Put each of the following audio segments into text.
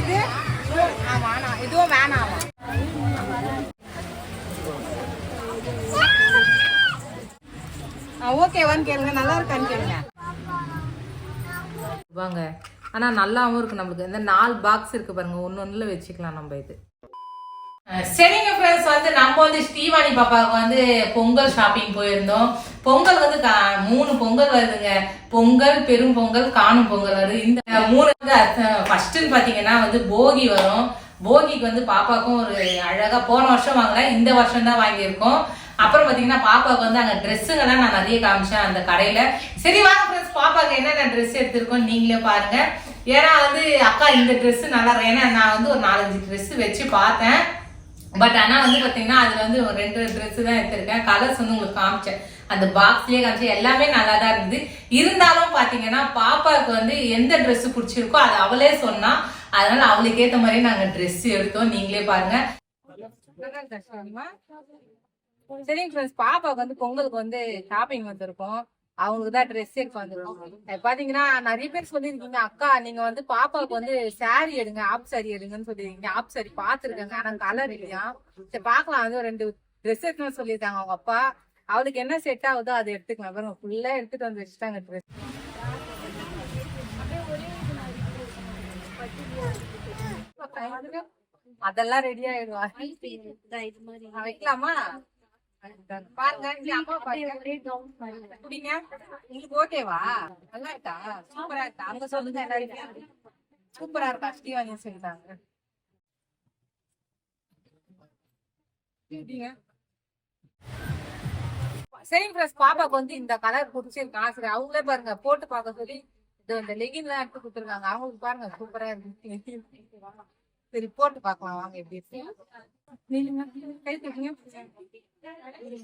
இது இதுவும் ஆ வேணாம் இதுவும் வேணாமா ஆ ஓகேவான்னு கேளுங்க. நல்லா இருக்கான்னு கேளுங்க. வாங்க. ஆனால் நல்லாவும் இருக்கு நம்மளுக்கு. இந்த நாலு பாக்ஸ் இருக்கு பாருங்க. ஒன்னு ஒன்றில் வச்சுக்கலாம் நம்ம இது. சரிங்க ஃப்ரெண்ட்ஸ் வந்து நம்ம வந்து ஸ்ரீவாணி பாப்பாவுக்கு வந்து பொங்கல் ஷாப்பிங் போயிருந்தோம். பொங்கல் வந்து கா- மூணு பொங்கல் வருதுங்க. பொங்கல் பெரும் பொங்கல் காணும் பொங்கல் வருது. இந்த மூணு வந்து ஃபர்ஸ்ட்னு பார்த்தீங்கன்னா வந்து போகி வரும். போகிக்கு வந்து பாப்பாவுக்கும் ஒரு அழகாக போன வருஷம் வாங்கல இந்த வருஷம் தான் வாங்கியிருக்கோம். அப்புறம் பார்த்தீங்கன்னா பாப்பாவுக்கு வந்து அங்கே ட்ரெஸ்ஸுங்கெல்லாம் நான் நிறைய காமிச்சேன் அந்த கடையில். சரி வாங்க ஃப்ரெண்ட்ஸ் பாப்பாவுக்கு என்னென்ன ட்ரெஸ் எடுத்திருக்கோம் நீங்களே பாருங்க. ஏன்னா வந்து அக்கா இந்த ட்ரெஸ்ஸு நல்லா ஏன்னா நான் வந்து ஒரு நாலஞ்சு ட்ரெஸ்ஸு வச்சு பார்த்தேன். பட் ஆனா வந்து பாத்தீங்கன்னா அதுல வந்து ஒரு ரெண்டு ட்ரெஸ்ஸு தான் எடுத்திருக்கேன். கலர்ஸ் வந்து உங்களுக்கு காமிச்சேன். அந்த பாக்ஸ்லயே காமிச்சேன். எல்லாமே நல்லா தான் இருந்தது. இருந்தாலும் பாத்தீங்கன்னா பாப்பாவுக்கு வந்து எந்த ட்ரெஸ்ஸு பிடிச்சிருக்கோ அது அவளே சொன்னா. அதனால அவளுக்கு ஏத்த மாதிரி நாங்க ட்ரெஸ் எடுத்தோம். நீங்களே பாருங்க. சரிங்க ஃப்ரெண்ட்ஸ் பாப்பாவுக்கு வந்து பொங்கலுக்கு வந்து ஷாப்பிங் வந்திருக்கோம். அவங்களுக்கு தான் ட்ரெஸ் எடுக்க அது பாத்தீங்கன்னா நிறைய பேர் சொல்லியிருக்கீங்க அக்கா நீங்க வந்து பாப்பாவுக்கு வந்து saree எடுங்க ஆப் saree எடுங்கன்னு சொல்லியிருக்கீங்க. ஆப் saree பாத்துருக்கேங்க ஆனா கலர் இல்லையா? சரி பாக்கலாம் வந்து ரெண்டு ட்ரெஸ் எடுக்கணும்னு சொல்லியிருக்காங்க அவங்க அப்பா. அவளுக்கு என்ன செட் ஆகுதோ அதை எடுத்துக்கலாம். பாருங்க ஃபுல்லா எடுத்துட்டு வந்து வச்சுட்டாங்க ட்ரெஸ் அதெல்லாம் ரெடி ஆயிடுவா? வைக்கலாமா? பாருங்க அம்மா பாருங்க. குடிங்க. உங்களுக்கு ஓகேவா நல்லா இருக்கா? சூப்பரா இருக்கா? சொல்லுங்க சூப்பரா இருக்கா? ஸ்ரீவாணி சொல்லிட்டாங்க. ஃப்ரெண்ட்ஸ் பாப்பாக்கு வந்து இந்த கலர் குடிச்சிருக்கா சரி அவங்களே பாருங்க போட்டு பார்க்க சொல்லி இந்த லெகின் எல்லாம் எடுத்து கொடுத்துருக்காங்க. அவங்களுக்கு பாருங்க சூப்பரா இருக்கு. சரி போட்டு பார்க்கலாம் வாங்க எப்படி இருக்கு. நீங்க கை தூக்குங்க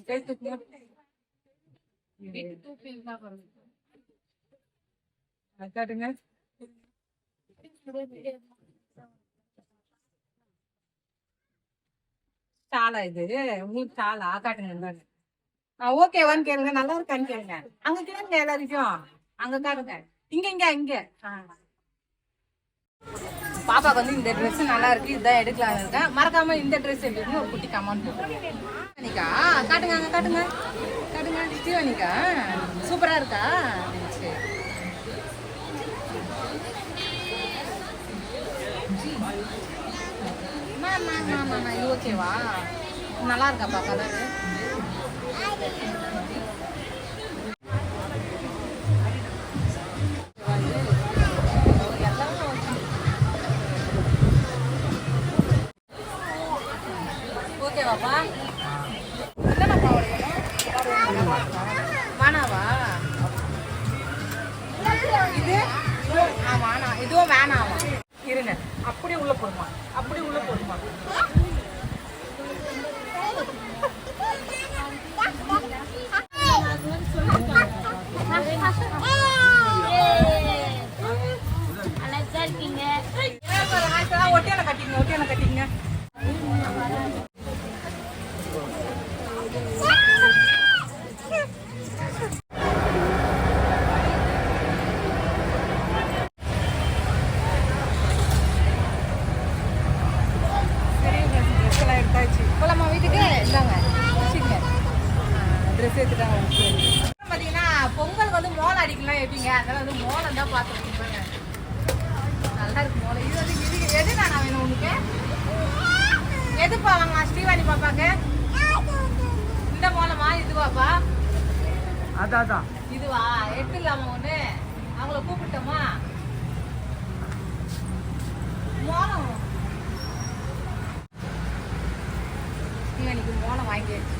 கை தூக்குங்க அது காட்டுங்க. சாலா இது. உங்களுக்கு சாலா காட்டுங்க ஓகேவான்னு கேளுங்க. நல்லா இருக்கான்னு கேளுங்க அங்க கேளுங்க எல்லாருக்கும் அங்க காட்டுங்க. இங்க இங்க இங்க. பாப்பாவுக்கு வந்து இந்த ட்ரெஸ் நல்லா இருக்கு இதுதான் எடுக்கலாம் இருக்கேன். மறக்காம இந்த ட்ரெஸ் எடுக்கணும் ஒரு குட்டி கமெண்ட் அனிகா காட்டுங்க அங்க காட்டுங்க. காட்டுங்க ஸ்ரீவனிகா சூப்பரா இருக்கா? சரி. ஓகேவா நல்லா இருக்கா பாப்பா? தான் ஒட்டியான கட்டிங்க ஒட்டியான கட்டிங்க ட்ரெஸ் எல்லாம் எடுத்தாச்சு போலாமா வீட்டுக்கு இந்தாங்க வச்சுங்க ட்ரெஸ் எடுத்துட்டாங்க அப்புறம் பார்த்தீங்கன்னா பொங்கல் வந்து மோளம் அடிக்கலாம் எப்படிங்க அதனால வந்து மோளம் தான் பார்த்துருக்கீங்க நல்லா இருக்கு மோளம் இது வந்து இது எது நானா வேணும் உனக்கு எதுப்பா வாங்கலாம் ஸ்ரீவாணி பாப்பாக்கு? இந்த மோளமா இதுவாப்பா அதான் அதான் இதுவா? எடுத்துடலாமா ஒண்ணு. அவங்கள கூப்பிட்டோமா? மோளம் எனக்கு மோளம் வாங்கியாச்சு.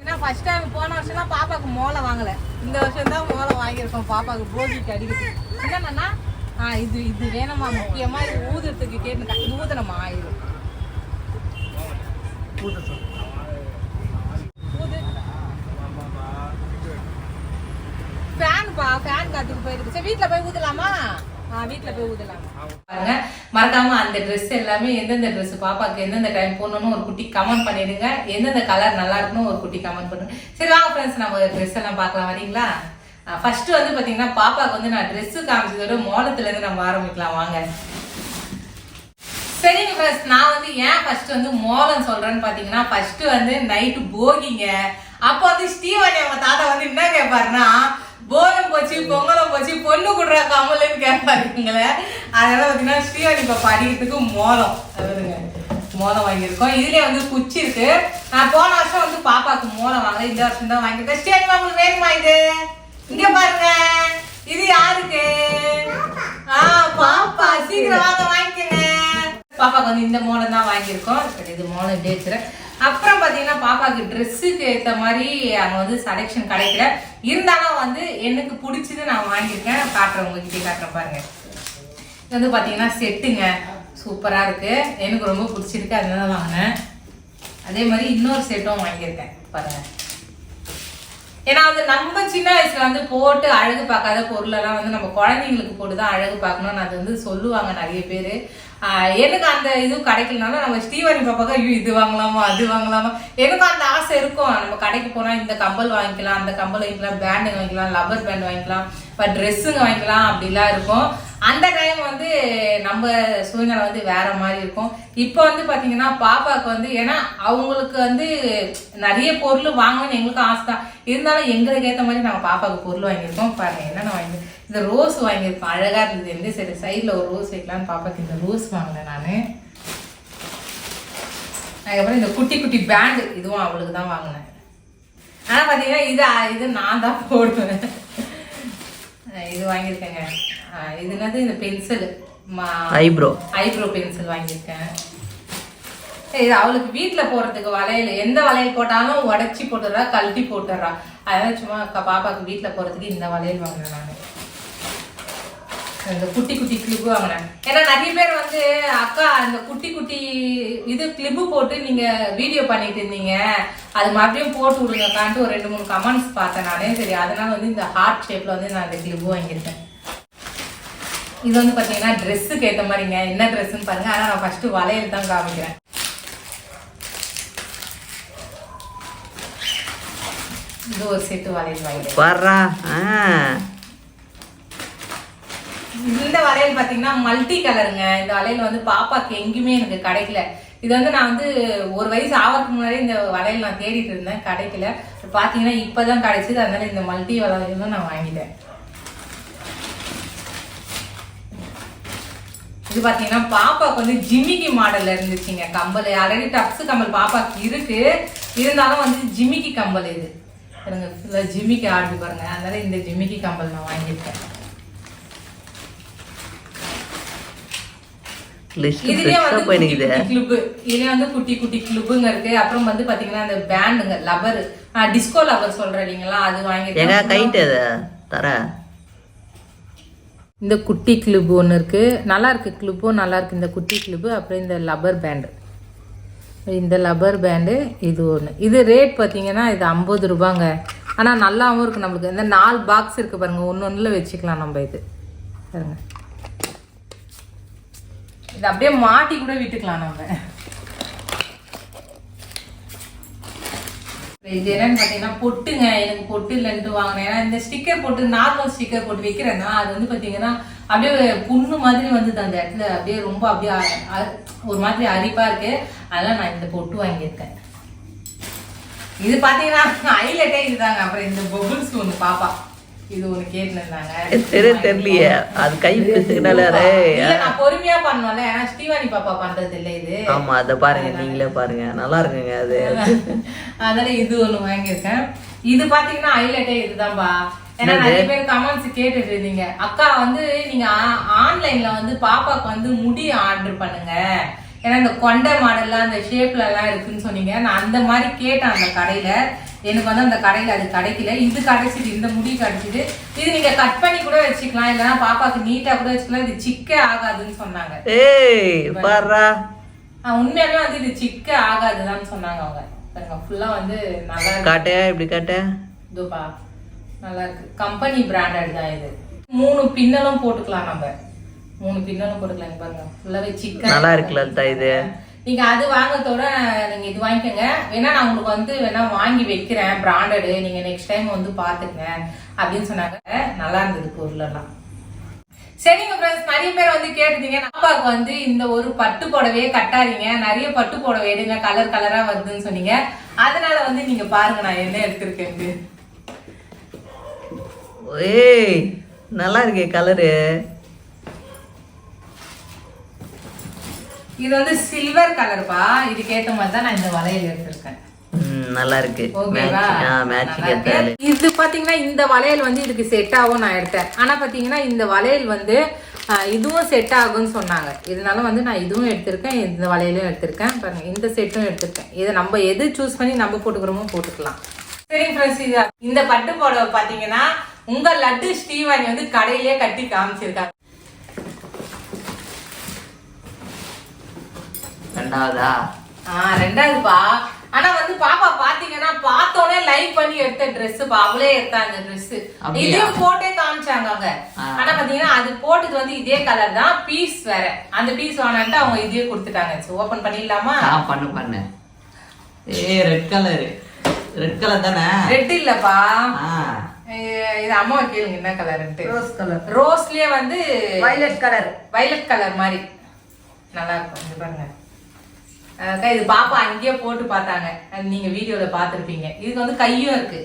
ஏன்னா ஃபர்ஸ்ட் டைம் போன வருஷம்லாம் பாப்பாக்கு மோளம் வாங்கல. இந்த வருஷம் தான் மோளம் வாங்கியிருக்கோம். பாப்பாக்கு போகிக்கு அடிக்கிறது என்னன்னா இது இது வேணுமா? முக்கியமா இது ஊதுறதுக்கு கேட்டு இது ஊதணுமா இது கூட்ட சொல் ஊது ஃபேன்ப்பா ஃபேன் காத்துக்கு போயிருக்கு. சரி வீட்ல போய் ஊதலாமா? ஆ வீட்ல போய் ஊதலாமா. பாருங்க மறக்காம அந்த Dress எல்லாமே எந்தெந்த Dress பாப்பாக்கு எந்தெந்த டைம் போடணும்னு ஒரு குட்டி கமெண்ட் பண்ணிடுங்க. எந்தெந்த கலர் நல்லா இருக்குன்னு ஒரு குட்டி கமெண்ட் பண்ணுங்க. சரி வாங்க ஃப்ரெண்ட்ஸ் நம்ம ட்ரெஸ் எல்லாம் பார்க்கலாம். வரீங்களா? ஃபர்ஸ்ட் வந்து பாத்தீங்கன்னா பாப்பாக்கு வந்து நான் Dress காமிச்சதோட மோளத்துல இருந்து நம்ம ஆரம்பிக்கலாம். வாங்க. சரி ஃபர்ஸ்ட் நான் வந்து ஏன் ஃபர்ஸ்ட் வந்து மோளம் சொல்றேன்னு பாத்தீங்கன்னா ஃபர்ஸ்ட் வந்து நைட்டு போகிங்க. அப்போ வந்து ஸ்டீவன் அவங்க தாத்தா வந்து என்ன கேட்பாருன்னா போலம் போச்சு பொங்கலம் போச்சு பொண்ணு குடுற கமலுன்னு கேட்பாருங்களே அதனால பாத்தீங்கன்னா ஸ்டீவன் இப்ப படிக்கிறதுக்கு மோலம் அவருங்க வாங்கியிருக்கோம். இதுலயே வந்து குச்சி இருக்கு. நான் போன வருஷம் வந்து பாப்பாக்கு மோளம் வாங்கல. இந்த வருஷம் தான் வாங்கியிருக்கேன். ஸ்டீவன் உங்களுக்கு வேணுமா இது? இங்க பாருங்க. இது யாருக்கு? ஆ பாப்பா. சீக்கிரம் வாங்க வாங்கிக்கங்க. பாப்பாவுக்கு வந்து இந்த மோளம் தான் வாங்கியிருக்கோம். இது மோளம் இப்படி வச்சுறேன் அப்புறம் பார்த்தீங்கன்னா பாப்பாவுக்கு ட்ரெஸ்ஸுக்கு ஏற்ற மாதிரி அங்கே வந்து செலெக்ஷன் கிடைக்கல. இருந்தாலும் வந்து எனக்கு பிடிச்சது நான் வாங்கியிருக்கேன். காட்டுறேன் உங்ககிட்ட காட்டுறேன் பாருங்க. இது வந்து பார்த்தீங்கன்னா செட்டுங்க. சூப்பராக இருக்கு. எனக்கு ரொம்ப பிடிச்சிருக்கு. அதனால வாங்கினேன். அதே மாதிரி இன்னொரு செட்டும் வாங்கியிருக்கேன். பாருங்கள் ஏன்னா வந்து நம்ம சின்ன வயசுல வந்து போட்டு அழகு பார்க்காத பொருளெல்லாம் வந்து நம்ம குழந்தைங்களுக்கு போட்டு தான் அழகு பார்க்கணும்னு அது வந்து சொல்லுவாங்க நிறைய பேர். எனக்கு அந்த இதுவும் கிடைக்கலனாலும் நம்ம ஸ்ரீவாணி பாப்பாக்கா ஐயோ இது வாங்கலாமா அது வாங்கலாமா? எனக்கு அந்த ஆசை இருக்கும். நம்ம கடைக்கு போனா இந்த கம்பல் வாங்கிக்கலாம் அந்த கம்பல் வாங்கிக்கலாம் பேண்டுங்க வாங்கிக்கலாம் லப்பர் பேண்ட் வாங்கிக்கலாம் இப்போ ட்ரெஸ்ஸுங்க வாங்கிக்கலாம் அப்படிலாம் இருக்கும். அந்த டைம் வந்து நம்ம சூழ்நிலை வந்து வேற மாதிரி இருக்கும். இப்போ வந்து பார்த்தீங்கன்னா பாப்பாவுக்கு வந்து ஏன்னா அவங்களுக்கு வந்து நிறைய பொருள் வாங்கணும்னு எங்களுக்கும் ஆசை தான். இருந்தாலும் எங்களுக்கு ஏற்ற மாதிரி நாங்கள் பாப்பாவுக்கு பொருள் வாங்கியிருக்கோம். பாருங்க என்னென்ன வாங்கி இந்த ரோஸ் வாங்கியிருக்கோம். அழகாக இருந்தது. எந்த சரி சைடில் ஒரு ரோஸ் வைக்கலான்னு பாப்பாக்கு இந்த ரோஸ் வாங்கினேன் நான். அதுக்கப்புறம் இந்த குட்டி குட்டி பேண்டு இதுவும் அவளுக்கு தான் வாங்கினேன். ஆனால் பார்த்தீங்கன்னா இது இது நான் தான் போடுவேன். இது வாங்கியிருக்கேங்க. இது என்னது? இந்த பென்சில் ஐப்ரோ ஐப்ரோ பென்சில் வாங்கியிருக்கேன். இது அவளுக்கு வீட்ல போடுறதுக்கு வளையல். எந்த வளையல் போட்டாலும் உடச்சி போட்டுறா கழட்டி போட்டுறா அதனால சும்மா க- பாப்பாக்கு வீட்ல போறதுக்கு இந்த வளையல் வாங்கினேன் நான். இந்த குட்டி குட்டி கிளிப்பு வாங்கினேன் ஏன்னா நிறைய பேர் வந்து அக்கா அந்த குட்டி குட்டி இது கிளிப்பு போட்டு நீங்க வீடியோ பண்ணிட்டு இருந்தீங்க. அது மறுபடியும் போட்டு விடுங்கக்கான்ட்டு ஒரு ரெண்டு மூணு கமெண்ட்ஸ் பார்த்தேன் நானே. சரி அதனால வந்து இந்த ஹார்ட் ஷேப்ல வந்து நான் இந்த கிளிப்பு வாங்கியிருக்கேன். இது வந்து பார்த்தீங்கன்னா ட்ரெஸ்ஸுக்கு ஏற்ற மாதிரிங்க. என்ன ட்ரெஸ்ஸுன்னு பாருங்க. ஆனால் நான் ஃபர்ஸ்ட் வளையல் தான் காமிக்கிறேன். இது ஒரு செட்டு வளையல் வாங்கிட்டேன் வர்றா. இந்த வளையல் பார்த்தீங்கன்னா மல்டி கலருங்க இந்த வளையல் வந்து பாப்பாக்கு எங்கேயுமே எனக்கு கிடைக்கல. இது வந்து நான் வந்து ஒரு வயசு ஆகிறதுக்கு முன்னாடி இந்த வளையல் நான் தேடிட்டு இருந்தேன். கிடைக்கல. பார்த்தீங்கன்னா இப்போ தான் கிடைச்சிது. அதனால இந்த மல்டி வளையல் தான் நான் வாங்கிட்டேன். இது பார்த்தீங்கன்னா பாப்பாக்கு வந்து ஜிமிக்கி மாடலில் இருந்துச்சுங்க கம்பல். ஆல்ரெடி டப்ஸு கம்பல் பாப்பாக்கு இருக்கு. இருந்தாலும் வந்து ஜிமிக்கி கம்பல் இது. எனக்கு ஃபுல்லாக ஜிமிக்கி ஆடுது பாருங்க. அதனால இந்த ஜிமிக்கி கம்பல் நான் வாங்கியிருக்கேன். லிஸ்ட் பெருசா வந்து குட்டி குட்டி கிளிப்பு இதுலயே வந்து குட்டி குட்டி கிளிப்புங்க இருக்கு. அப்புறம் வந்து பாத்தீங்கன்னா அந்த பேண்டுங்க லவர் டிஸ்கோ லவர் சொல்றேன் இல்லைங்களா அது எங்க வாங்கிருக்கேன் கைட்டு அது தர. இந்த குட்டி கிளிப்பு ஒன்று இருக்கு. நல்லா இருக்கு கிளிப்பும் நல்லா இருக்கு. இந்த குட்டி கிளிப்பு அப்புறம் இந்த லப்பர் பேண்டு இந்த லப்பர் பேண்டு இது ஒன்று இது ரேட் பார்த்தீங்கன்னா இது ஐம்பது ரூபாங்க. ஆனால் நல்லாவும் இருக்கு நம்மளுக்கு. இந்த நாலு பாக்ஸ் இருக்கு பாருங்க. ஒன்று ஒன்றில் வச்சுக்கலாம் நம்ம இது. பாருங்க. இது அப்படியே மாட்டி கூட விட்டுக்கலாம் நம்ம. இது என்னன்னு பார்த்தீங்கன்னா பொட்டுங்க. எனக்கு பொட்டு இல்லைன்ட்டு வாங்கினேன். ஏன்னா இந்த ஸ்டிக்கர் போட்டு நார்மல் ஸ்டிக்கர் போட்டு வைக்கிறேன்னா அது வந்து பார்த்தீங்கன்னா அப்படியே புண்ணு மாதிரி வந்தது அந்த இடத்துல. அப்படியே ரொம்ப அப்படியே ஒரு மாதிரி அரிப்பா இருக்கு. அதெல்லாம் நான் இந்த பொட்டு வாங்கியிருக்கேன். இது பார்த்தீங்கன்னா ஹைலைட்டே இதுதாங்க. அப்புறம் இந்த பொபுல்ஸ் ஒன்று பாப்பா. இது ஒன்று கேட்டுருந்தாங்க தெரிய தெரியலையே. அது கை நான் பொறுமையா பண்ணோம்ல ஏன்னா ஸ்ரீவாணி பாப்பா பண்றது இல்ல இது. ஆமா அதை பாருங்க நீங்களே பாருங்க. நல்லா இருக்குங்க அது. அதனால இது ஒண்ணு வாங்கியிருக்கேன். இது பாத்தீங்கன்னா ஹைலைட்டே இதுதான்பா. ஏன்னா நிறைய பேர் கமெண்ட்ஸ் கேட்டுட்டு இருந்தீங்க. அக்கா வந்து நீங்க ஆன்லைன்ல வந்து பாப்பாக்கு வந்து முடி ஆர்டர் பண்ணுங்க. ஏன்னா இந்த கொண்டை மாடல்ல அந்த ஷேப்ல எல்லாம் இருக்குன்னு சொன்னீங்க. நான் அந்த மாதிரி கேட்டேன் அந்த கடையில. எனக்கு வந்து அந்த கடையில அது கிடைக்கல. இது கிடைச்சிது இந்த முடி கிடைச்சிது. இது நீங்க கட் பண்ணி கூட வச்சுக்கலாம். இல்லைன்னா பாப்பாக்கு நீட்டா கூட வச்சுக்கலாம். இது சிக்கே ஆகாதுன்னு சொன்னாங்க. உண்மையாலுமே வந்து இது சிக்க ஆகாதுதான் சொன்னாங்க அவங்க. ஃபுல்லா வந்து நல்லா காட்ட இப்படி காட்ட. இதுப்பா நல்லா இருக்கு. கம்பெனி பிராண்டட் தான் இது. மூணு பின்னலும் போட்டுக்கலாம் நம்ம. மூணு பின்னலும் போட்டுக்கலாம் இங்க பாருங்க. ஃபுல்லாவே சிக்கன் நல்லா இருக்குல்ல லலிதா இது. நீங்க அது வாங்குறதோட நீங்க இது வாங்கிக்கோங்க. வேணா நான் உங்களுக்கு வந்து வேணா வாங்கி வைக்கிறேன் பிராண்டடு நீங்க நெக்ஸ்ட் டைம் வந்து பாத்துக்கங்க. அப்படின்னு சொன்னாங்க. நல்லா இருந்தது பொருள் எல்லாம் சரிங்க ஃப்ரெண்ட்ஸ் நிறைய பேர் வந்து கேட்டிருந்தீங்க. அப்பாவுக்கு வந்து இந்த ஒரு பட்டு புடவையே கட்டாதீங்க. நிறைய பட்டு புடவை எடுங்க கலர் கலரா வருதுன்னு சொன்னீங்க. அதனால வந்து நீங்க பாருங்க நான் என்ன எடுத்திருக்கேன் ஏய் நல்லா இருக்கே கலரு இது வந்து சில்வர் கலர்ப்பா இதுக்கு ஏத்த மாதிரி தான் நான் இந்த வளையல் எடுத்திருக்கேன். நல்லா இருக்கு. இது பாத்தீங்கன்னா இந்த வளையல் வந்து இதுக்கு செட் ஆகும் நான் எடுத்தேன். ஆனா பாத்தீங்கன்னா இந்த வளையல் வந்து இதுவும் செட் ஆகும்னு சொன்னாங்க. இதனால வந்து நான் இதுவும் எடுத்திருக்கேன் இந்த வளையலும் எடுத்திருக்கேன். பாருங்க இந்த செட்டும் எடுத்திருக்கேன். இதை நம்ம எது சூஸ் பண்ணி நம்ம போட்டுக்கிறோமோ போட்டுக்கலாம். சரிங்க ஃப்ரெண்ட்ஸ் இது இந்த பட்டு புடவை பாத்தீங்கன்னா உங்க லட்டு ஸ்ரீவாணி வந்து கடையிலேயே கட்டி காமிச்சிருக்காங்க. ரெண்டாவதா? ஆ ரெண்டாவதுப்பா. ஆனா வந்து பாப்பா பாத்தீங்கன்னா பார்த்தோன்னே லைக் பண்ணி எடுத்த Dress பா. அவளே எடுத்தா அந்த Dress. அப்படியா? இதையும் போட்டே காமிச்சாங்க அவங்க. ஆனா பாத்தீங்கன்னா அது போட்டது வந்து இதே கலர் தான் பீஸ் வேற. அந்த பீஸ் வேணான்ட்டு அவங்க இதையே கொடுத்துட்டாங்க. ஓபன் பண்ணிடலாமா? ஆ பண்ணு பண்ணு. ஏய் ரெட் கலரு ரெட் கலர் தானே? ரெட் இல்லப்பா. ஏ- இது அம்மா கேளுங்க என்ன கலர்ன்ட்டு ரோஸ் கலர் ரோஸ்லயே வந்து வயலட் கலர் வைலட் கலர் மாதிரி. நல்லா இருக்கும் இது பாருங்க. இது பாப்பா அங்கேயே போட்டு பார்த்தாங்க. நீங்க வீடியோல பார்த்திருப்பீங்க. இதுக்கு வந்து கையும் இருக்கு.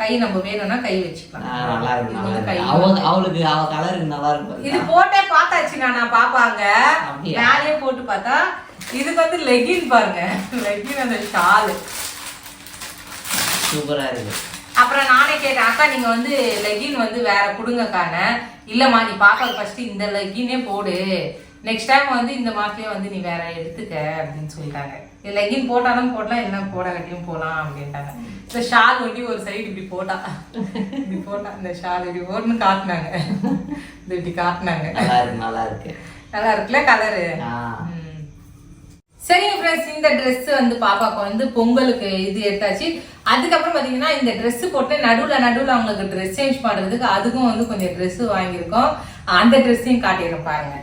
கை நம்ம வேணும்னா கை வச்சுக்கலாம். நல்லா இருக்கு அவளுக்கு அவ கலருக்கு நல்லா இருக்கும் இது போட்டே பார்த்தாச்சு நான் பாப்பாங்க? மேலேயே போட்டு பார்த்தா இதுக்கு வந்து லெகின் பாருங்க. லெகின் அந்த ஷாலு சூப்பரா இருக்கு. அப்புறம் நானே கேட்டேன் அக்கா நீங்க வந்து லெகின் வந்து வேற கொடுங்கக்கான. இல்லம்மா நீ பாப்பாக்கு ஃபர்ஸ்ட் இந்த லெகினே போடு. நெக்ஸ்ட் டைம் வந்து இந்த மாசத்துலயே வந்து நீ வேற எடுத்துக்க அப்படின்னு சொல்லிட்டாங்க. இது லெகின் போட்டாலும் போடலாம் என்ன போட கட்டியும் போலாம் அப்படின்ட்டாங்க இந்த ஷால் ஒட்டி ஒரு சைடு இப்படி போட்டா. இப்படி போட்டா இந்த ஷால் இப்படி போட்டுன்னு காட்டினாங்க. இது இப்படி காட்டினாங்க. நல்லா இருக்கு நல்லா இருக்கு. நல்லா இருக்குல்ல கலரு சரிங்க ஃப்ரெண்ட்ஸ் இந்த Dress வந்து பாப்பாக்கு வந்து பொங்கலுக்கு இது எடுத்தாச்சு. அதுக்கப்புறம் பாத்தீங்கன்னா இந்த Dress போட்டு நடுவுல நடுவுல அவங்களுக்கு ட்ரெஸ் சேஞ்ச் பண்றதுக்கு அதுக்கும் வந்து கொஞ்சம் Dress வாங்கியிருக்கோம். அந்த ட்ரெஸ்ஸையும் காட்டிடுறோம் பாருங்க.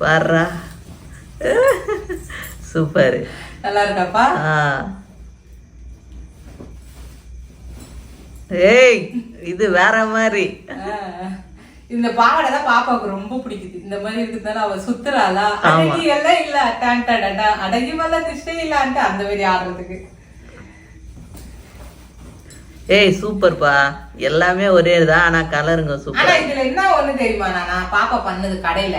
வர்றா. சூப்பர். நல்லா இருக்காப்பா? ஆ. ஏய் இது வேற மாதிரி. இந்த பாவாடை தான் பாப்பாவுக்கு ரொம்ப பிடிக்குது. இந்த மாதிரி இருக்குதால அவ சுத்துறாளா? அடகி எல்லாம் இல்ல. டான்டா அடகி மேல திஷ்டே இல்லான்ட்டு அந்த மாதிரி ஆடுறதுக்கு. ஏய் சூப்பர்ப்பா. எல்லாமே ஒரே தான் ஆனா கலருங்க ஆனா சூப்பர் இதுல என்ன ஒண்ணு தெரியுமா நானா? பாப்பா பண்ணது கடையில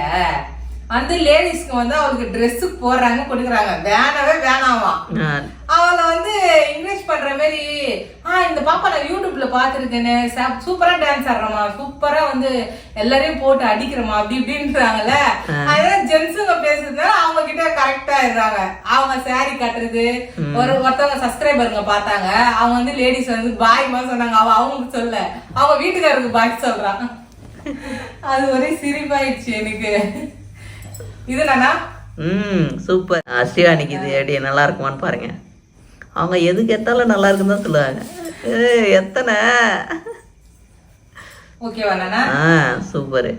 வந்து லேடிஸ்க்கு வந்து அவளுக்கு Dress போடுறாங்க கொடுக்குறாங்க. வேணவே வேணாமா. அவளை வந்து இங்கிலீஷ் பண்ற மாதிரி ஆ இந்த பாப்பா நான் யூடியூப்ல பாத்துருக்கேன்னு சூப்பரா டான்ஸ் ஆடுறமா சூப்பரா வந்து எல்லாரையும் போட்டு அடிக்கிறமா அப்படி இப்படின்றாங்கல்ல. அதெல்லாம் ஜென்ஸுங்க பேசுறதுனால அவங்க கிட்ட கரெக்டா இருக்காங்க அவங்க saree கட்டுறது ஒரு ஒருத்தவங்க சப்ஸ்கிரைபருங்க பார்த்தாங்க. அவங்க வந்து லேடிஸ் வந்து பாய்மா சொன்னாங்க. அவ அவங்களுக்கு சொல்ல. அவங்க வீட்டுக்காரருக்கு பாய் சொல்றான் அது ஒரே சிரிப்பாயிடுச்சு எனக்கு. இது நானா ம் சூப்பர். ஸ்ரீவாணிக்கு இது எப்படி நல்லா இருக்குமான்னு பாருங்க. அவங்க எதுக்கு எத்தாலும் நல்லா இருக்குன்னு தான் சொல்லுவாங்க. எத்தனை? ஓகேவா நானா ஆ சூப்பர்.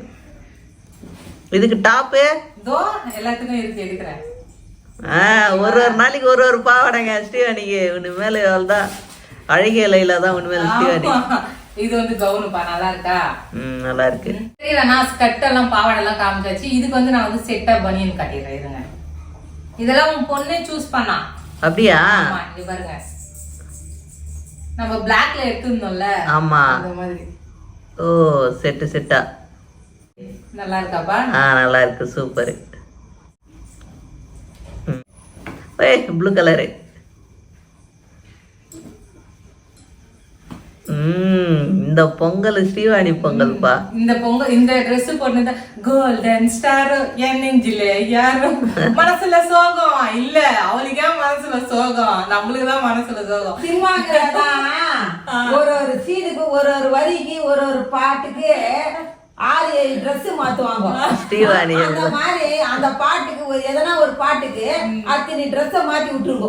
இதுக்கு டாப்பு இதோ எல்லாத்துக்கும் இருக்கு எடுக்கிறேன். ஆ ஒரு ஒரு நாளைக்கு ஒரு ஒரு பாவாடைங்க ஸ்ரீவாணிக்கு உன்னிமேல் அவள் தான். அழகிய இலையில தான் உண்மையில ஸ்ரீவாணி ஆமா. இது வந்து கவுனுப்பா நல்லா இருக்கா ம் நல்லா இருக்கு சரி நான் ஸ்கர்ட் எல்லாம் பாவாடை எல்லாம் காமிச்சாச்சு. இதுக்கு வந்து நான் வந்து செட்டா பனியன் கட்டிடுறேன் இருங்க. இதெல்லாம் உன் பொண்ணே சூஸ் பண்ணா. அப்படியா? இங்க பாருங்க. நம்ம பிளாக்ல எடுத்திருந்தோம்ல? ஆமா. அந்த மாதிரி. ஓ செட்டு செட்டா. நல்லா இருக்காப்பா ஆ நல்லா இருக்கு சூப்பர் ஏய் ப்ளூ கலரு இந்த பொங்கல் ஸ்ரீவாணி பொங்கல்ப்பா இந்த பொங்கல் இந்த Dress போட்டு கோல்டன் ஸ்டார் என் நெஞ்சில யாரும் மனசுல சோகம். இல்ல அவளுக்கே மனசுல சோகம்? நம்மளுக்கு தான் மனசுல சோகம். சினிமாக்குலதான் ஒரு ஒரு சீனுக்கு ஒரு ஒரு வரிக்கு ஒரு ஒரு பாட்டுக்கு ஆறு ஏழு ட்ரெஸ் மாத்துவாங்க அந்த மாதிரி அந்த பாட்டுக்கு ஒரு எதனா ஒரு பாட்டுக்கு அத்தனை ட்ரெஸ்ஸை மாத்தி விட்டுருங்க.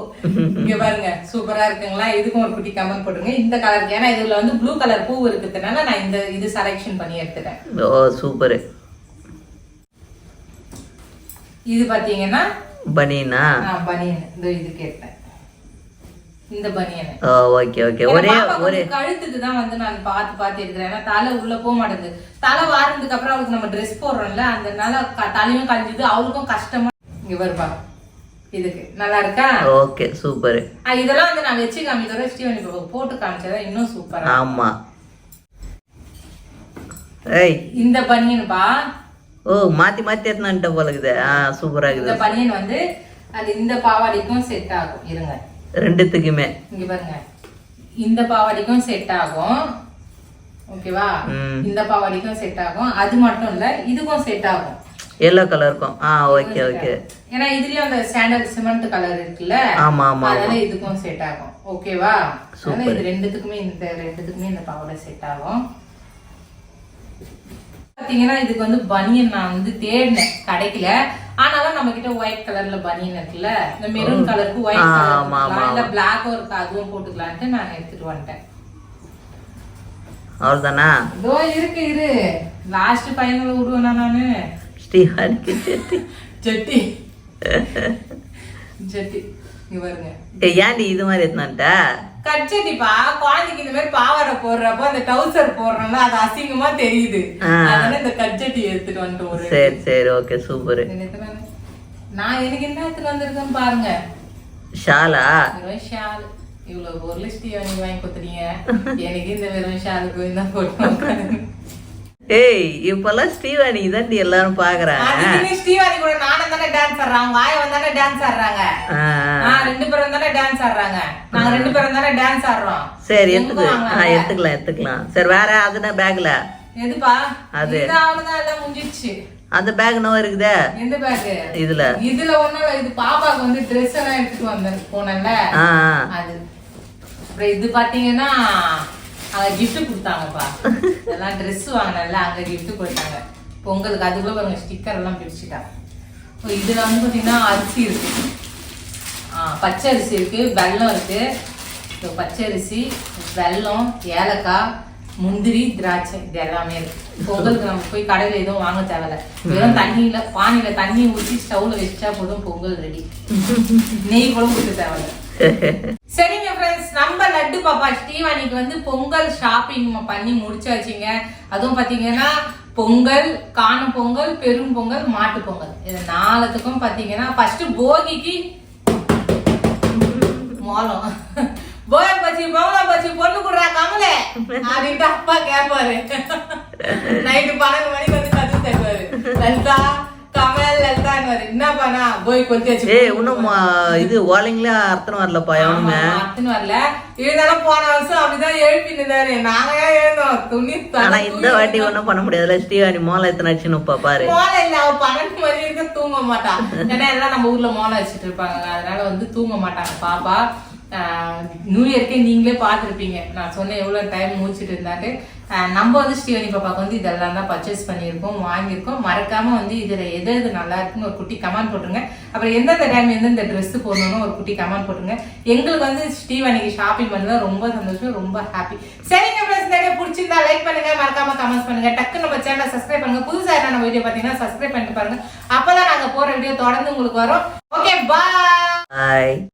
இங்க பாருங்க சூப்பரா இருக்குங்களா? இதுக்கும் ஒரு குட்டி கமெண்ட் போட்டுருங்க. இந்த கலருக்கு ஏன்னா இதுல வந்து ப்ளூ கலர் பூ இருக்கிறதுனால நான் இந்த இது செலெக்ஷன் பண்ணி எடுத்துட்டேன். ஓ சூப்பர் இது பாத்தீங்கன்னா பனியனா? பனியன். இந்த இது கேட்டேன் இந்த பனியன். Okay okay. ஒரே ஒரே கழுத்துக்கு தான் வந்து நான் பார்த்து பார்த்து எடுக்கிறேன் ஏன்னா தலை உள்ள போக மாட்டேங்குது. தலை வாரினதுக்கு அப்புறம் அவளுக்கு நம்ம ட்ரெஸ் போடுறோம்ல அதனால தலையும் கழிஞ்சுது அவளுக்கும் கஷ்டமா இங்க வருப்பா இதுக்கு. நல்லா இருக்கா? Okay super. இதெல்லாம் வந்து நான் வச்சு காமிக்கிறேன். ஸ்டீவன் இப்போ போட்டு காமிச்சதா இன்னும் சூப்பரா ஆமா. ஏய். இந்த பனியன்பா ஓ மாத்தி மாத்தி எடுத்துனான்ட்ட போல இருக்குது. ஆ சூப்பரா இந்த இருக்குது பனியன் வந்து அது இந்த பாவாடைக்கும் செட் ஆகும். இருங்க. ரெண்டுத்துக்குமே. இங்க பாருங்க. இந்த பாவாடைக்கும் செட் ஆகும். ஓகேவா. இந்த பாவாடைக்கும் செட் ஆகும். அது மட்டும் இல்ல இதுக்கும் செட் ஆகும். எல்லோ கலருக்கும் ஆ ஓகே ஓகே ஏன்னா இதுலயும் அந்த ஸ்டாண்டர்ட் சிமெண்ட் கலர் இருக்குல்ல? ஆமா ஆமா அதனால இதுக்கும் செட் ஆகும். ஓகேவா அதனால. இது ரெண்டுத்துக்குமே இந்த ரெண்டுத்துக்குமே இந்த பாவாடை செட் ஆகும். பாத்தீங்கன்னா இதுக்கு வந்து பனியன் நான் வந்து தேடினேன். கிடைக்கல. ஆனாலும் நம்ம கிட்ட ஒயிட் கலர்ல பனியன் இருக்குல்ல இந்த மெரூன் கலருக்கு ஒயிட் கலர் இல்ல பிளாக்கும் இருக்கு அதுவும் போட்டுக்கலான்ட்டு நான் எடுத்துட்டு வந்துட்டேன். அவ்வளோதானா இதோ இருக்கு இரு. லாஸ்ட் பையனை விடுவேனா நானு. ஸ்ரீஹானிக்கு செட்டி ஜட்டி. ஜட்டி. இங்க பாருங்க. ஏய் ஏன்டி இது மாதிரி எடுத்துனான்ட்ட கட்சட்டிப்பா குழந்தைக்கு இந்த மாதிரி பாவாடை போடுறப்போ அந்த டவுசர் போடுறோம்ல அது அசிங்கமா தெரியுது. அதனால இந்த கட்சட்டி எடுத்துட்டு வந்துட்டு ஒரு சரி சரி ஓகே சூப்பர்? நான் எனக்கு என்ன எடுத்துட்டு வந்திருக்கேன்னு பாருங்க ஷாலா ஷால் இவ்வளவு ஒரு லிஸ்ட் நீங்க வாங்கி கொடுத்துறீங்க எனக்கு இந்த வெறும் ஷாலுக்கு தான் போட்டு. ஏய் இப்பெல்லாம் ஸ்ரீவாணி தாண்டி எல்லாரும் பாக்குறாங்க நீ ஸ்ரீவாணி கூட நானும் தானே டான்ஸ் ஆடுறாங்க ஆயா வந்தானே டான்ஸ் ஆடுறாங்க. ரெண்டு பேரும் தானே டான்ஸ் ஆடுறாங்க. நாங்க ரெண்டு பேரும் தானே டான்ஸ் ஆடுறோம். சரி எடுத்துக்கலாம்? எடுத்துக்கலாம் எடுத்துக்கலாம். சரி வேற அதுனா பேக்ல எதுப்பா? அது. அவ்வளவுதான் எல்லாம் முடிஞ்சிடுச்சு. அந்த பேக் நோ இருக்குதே. எந்த பேக் இதுல. இதுல இல்ல, இது பாப்பாக்கு வந்து ட்ரெஸ் எல்லாம் எடுத்துட்டு வந்தேன் போனேன்ல. அது. இது பாத்தீங்கன்னா அங்க gift கொடுத்தாங்கப்பா எல்லாம் ட்ரெஸ் வாங்கினல அங்க gift கொடுத்தாங்க. பொங்கலுக்கு அதுக்குள்ள பாருங்க ஸ்டிக்கர் எல்லாம் பிரிச்சுட்டாங்க இப்போ இதுல வந்து பாத்தீங்கன்னா அரிசி இருக்கு. பச்சை அரிசி இருக்கு வெல்லம் இருக்கு. இப்போ பச்சை அரிசி வெல்லம் ஏலக்காய் முந்திரி திராட்சை இது எல்லாமே இருக்கு. பொங்கலுக்கு நம்ம போய் கடையில எதுவும் வாங்க தேவையில்ல. வெறும் தண்ணியில பானையில தண்ணி ஊற்றி ஸ்டவ்ல வச்சா போதும் பொங்கல் ரெடி நெய் கூட ஊற்ற தேவையில்ல. சரிங்க ஃப்ரெண்ட்ஸ் நம்ம லட்டு பாப்பா ஸ்ரீவாணிக்கு வந்து பொங்கல் ஷாப்பிங் பண்ணி முடிச்சாச்சுங்க. அதுவும் பாத்தீங்கன்னா பொங்கல் காணும் பொங்கல் பெரும் பொங்கல் மாட்டு பொங்கல். இது நாலத்துக்கும் பாத்தீங்கன்னா ஃபர்ஸ்ட் போகிக்கு மோளம் போய பச்சி பொங்கல பச்சி பொண்ணு குடுறா கமலே. அப்படின்ட்டு அப்பா கேட்பாரு நைட்டு பன்னெண்டு மணிக்கு வந்து கத்து தருவாரு இது ஓலைங்களே அர்த்தம் வரலப்பா எவனுமே அத்தனை வரல. இருந்தாலும் போன வருஷம் அப்படிதான் எழுப்பினுந்தாரு நாங்க எழுந்தோம். துணி ஆனா இந்த வாட்டி ஒண்ணும் பண்ண முடியாதுல ஸ்ரீவாணி மோளம் எத்தனை ஆச்சுன்னுப்பா பாரு. மோளை இல்ல அவ பன்னெண்டு மணி வரைக்கும் தூங்க மாட்டான். ஏன்னா எல்லாம் நம்ம ஊர்ல மோளை வச்சுட்டு இருப்பாங்க அதனால வந்து தூங்க மாட்டாங்க பாப்பா. நியூ இயர்க்கே நீங்களே பார்த்துருப்பீங்க. நான் சொன்னேன் எவ்வளவு டைம் முடிச்சிட்டு இருந்தாட்டு நம்ம வந்து ஸ்ரீவனி பாப்பாக்கு வந்து இதெல்லாம் தான் பர்ச்சேஸ் பண்ணியிருக்கோம் வாங்கியிருக்கோம். மறக்காம வந்து இதுல எது எது நல்லா இருக்குன்னு ஒரு குட்டி கமெண்ட் போட்டுருங்க. அப்புறம் எந்தெந்த டைம் எந்தெந்த ட்ரெஸ்ஸு போடணும்னு ஒரு குட்டி கமெண்ட் போட்டுருங்க. எங்களுக்கு வந்து ஸ்ரீவனிக்கு ஷாப்பிங் பண்ணல ரொம்ப சந்தோஷம் ரொம்ப ஹாப்பி சரிங்க ஃப்ரெண்ட்ஸ் நிறைய பிடிச்சிருந்தா லைக் பண்ணுங்க. மறக்காம கமெண்ட் பண்ணுங்க. டக்கு நம்ம சேனலை சப்ஸ்கிரைப் பண்ணுங்க. புதுசாக என்ன வீடியோ பார்த்தீங்கன்னா சப்ஸ்கிரைப் பண்ணிட்டு பாருங்க. அப்போதான் நாங்க போற வீடியோ தொடர்ந்து உங்களுக்கு வரும். Okay bye